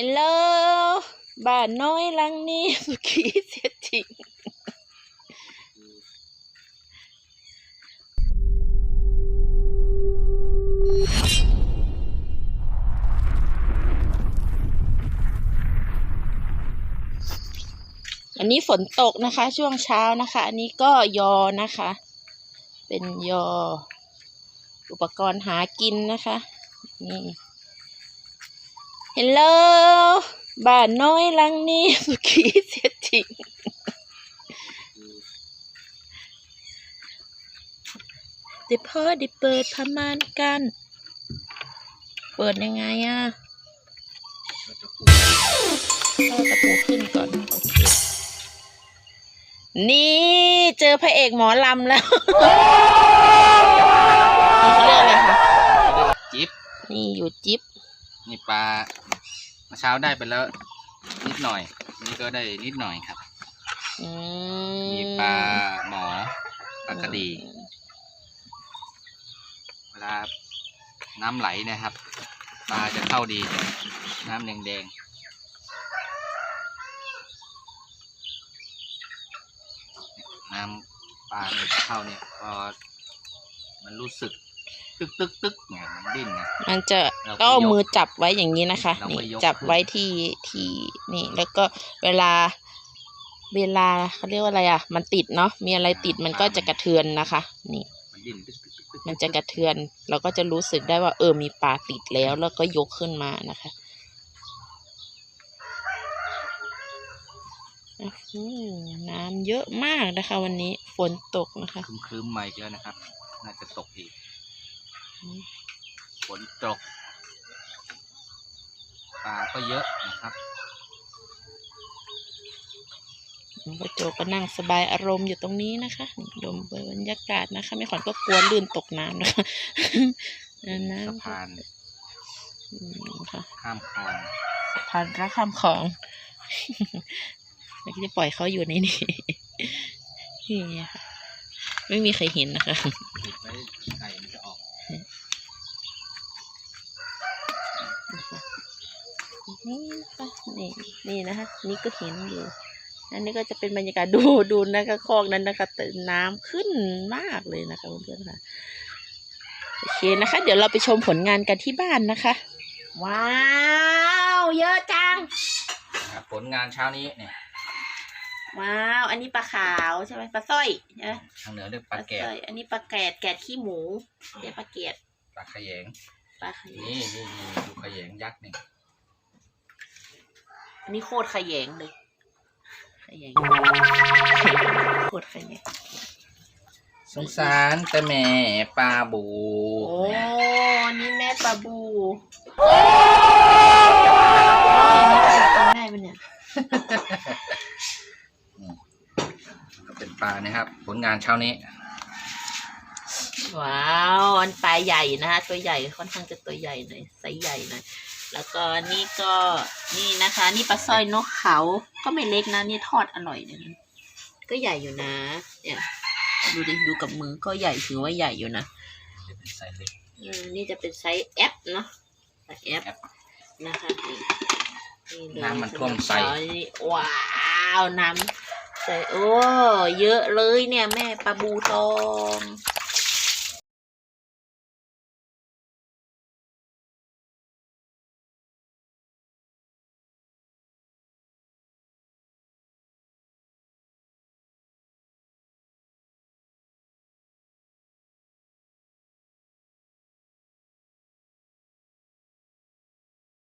ฮลโหลบ้านน้อยหลังนี้สุขีเสียจริงอันนี้ฝนตกนะคะ ช่วงเช้านะคะ อันนี้ก็ยอนะคะ เป็นยอ อุปกรณ์หากินนะคะ นี่ ฮลโลบ้านน้อยหลังนี้สุขีเสียจริงเดี๋ยวพ่อได้เปิดพม่านกัน เปิดยังไงอะเอาตะปูขึ้นก่อนโอเคนี่เจอพระเอกหมอลำแล้วนี่เขาเรียกอะไรคะเรียกว่าจิ๊บนี่อยู่จิ๊บ นี่ปลาเมื่อเช้าได้ไปแล้ว นิดหน่อย นี่ก็ได้นิดหน่อยครับอืมีปลาหมอปลากระดี เวลาน้ำไหลนะครับ ปลาจะเข้าดีน้ำแดงๆน้ำปลาเนี่ยจะเข้าเนี่ยพอมันรู้สึก ตึกตึกตึกเนี่ยมันดิ้นไง มันจะเราก็ก็เอายกมือจับไว้อย่างนี้นะคะเราก็นี่ยก จับขึ้นไว้ที่ที่นี่ แล้วก็เวลา เวลาเขาเรียกว่าอะไรอะ มันติดเนาะมีอะไรติดมันก็จะกระเทือนนะคะ นี่ มันดิ้นตึกตึกตึกตึกมันจะกระเทือน เราก็จะรู้สึกได้ว่า เออมีปลาติดแล้ว แล้วก็ยกขึ้นมานะคะอื้อหือน้ำเยอะมากนะคะ วันนี้ฝนตกนะคะ ครึ้มครึ้มๆมาอีกแล้วนะครับ น่าจะตกอีกอืม ฝนตกปลาก็เยอะนะครับพ่อโจก็นั่งสบายอารมณ์อยู่ตรงนี้นะคะดมบรรยากาศนะคะไม่ขวัญก็กลัวลื่นตกน้ำนะคะน้สะพานำอืมค่ะข้ามคลองสะพานรักข้ามของไม่ได้ปล่อยเขาอยู่ในนี้นี่ค่ะไม่มีใครเห็นนะคะปิดไว้ไก่มันจะออก นี่นะคะนี่นี่นะคะ นี่ก็เห็นอยู่ อันนี้ก็จะเป็นบรรยากาศดูดูนะคะคลองนั้นนะคะแต่น้ำขึ้นมากเลยนะคะเพื่อนๆค่ะโอเคนะคะ เดี๋ยวเราไปชมผลงานกันที่บ้านนะคะ ว้าว เยอะจังนะครับผลงานเช้านี้เนี่ย ว้าว อันนี้ปลาขาวใช่ไหมปลาสร้อยใช่ไหมทางเหนือเรียกปลาแกะสร้อยอันนี้ปลาแกดแกดขี้หมูเรียกปลาเกดปลาขยงปลาขยงนี่นี่นี่ดูขยงยักษ์นี่อันนี้โคตรขยงเลยขยงโคตรขยงสงสารแต่แม่ปลาบูโอ้นี่แม่ปลาบูได้ปะเนี่ย ก็เป็นปลานะครับ ผลงานเช้านี้ ว้าวอันปลาใหญ่นะคะตัวใหญ่ค่อนข้างจะตัวใหญ่หน่อยไซส์ใหญ่หน่อยแล้วก็นี่ก็นี่นะคะ นี่ปลาสร้อยนกเขาก็ไม่เล็กนะนี่ทอดอร่อยเลยนะก็ใหญ่อยู่นะ เนี่ยดูดิดูกับมือก็ใหญ่ถือว่าใหญ่อยู่นะจะเป็นไซส์เล็กเออนี่จะเป็นไซส์ F เนาะไซส์ F นะคะนี่นี่เลยน้ำมันท่วมไซสำหรับเช้านี้ว้าว น้ำ ใส่โอ้เยอะเลยเนี่ยแม่ปลาบูทอง